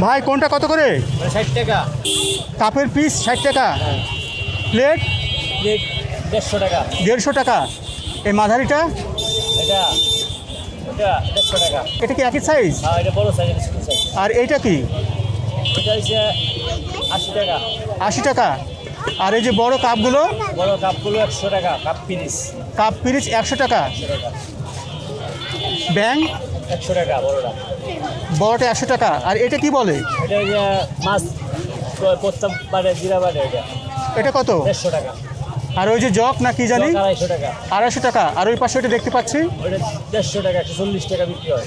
ভাই কোনটা কত করে? ষাট টাকা। কাপের পিস ষাট টাকা। প্লেট প্লেট দেড়শো টাকা। দেড়শো টাকা। এই মাঝারিটা? এটা এটা দেড়শো টাকা। এটা কি একই সাইজ হ্যাঁ আর এইটা কি? আশি টাকা। আর এই যে বড় কাপগুলো? বড় কাপগুলো একশো টাকা কাপ পিরিস কাপ পিরিচ একশো টাকা। একশো টাকা। ব্যাং একশো টাকা বড়টা। বড়টা একশো টাকা। আর এটা কি বলে? এটা মাছ জিরা এটা। এটা কত? দেড়শো টাকা। আর ওই যে জগ না কি জানি? আড়াইশো টাকা। আড়াইশো টাকা। আর ওই পাশে ওটা দেখতে পাচ্ছি? দেড়শো টাকা একশো চল্লিশ টাকা বিক্রি হয়।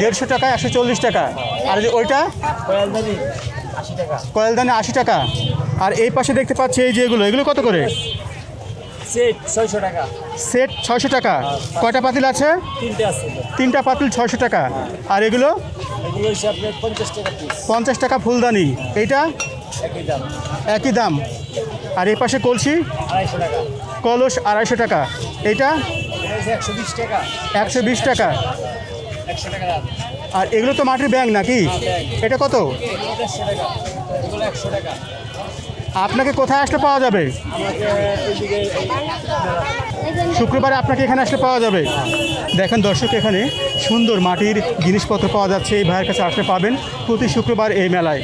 দেড়শো টাকা একশো চল্লিশ টাকা। আর যে ওইটা? কয়ালদানি আশি টাকা। কয়েলদানে আশি টাকা। আর এই পাশে দেখতে পাচ্ছি এই যে এগুলো। এগুলো কত করে? সেট ছয়শো টাকা। সেট ছয়শো টাকা। কয়টা পাতিল আছে? তিনটে আছে। তিনটা পাতিল ছয়শো টাকা। আর এগুলো? এগুলো পঞ্চাশ টাকা পঞ্চাশ টাকা ফুলদানি। এইটা? একই দাম। একই দাম। আর এই পাশে কলসি? আড়াইশো টাকা। কলস আড়াইশো টাকা। এইটা? একশো বিশ টাকা। একশো বিশ টাকা। একশো টাকা দাম। আর এগুলো তো মাটির ব্যাগ নাকি? এটা কত? টাকা। টাকা। আপনাকে কোথায় আসলে পাওয়া যাবে? শুক্রবারে আপনাকে এখানে আসলে পাওয়া যাবে। দেখেন দর্শক, এখানে সুন্দর মাটির জিনিসপত্র পাওয়া যাচ্ছে। এই ভাইয়ের কাছে আসলে পাবেন প্রতি শুক্রবার এই মেলায়।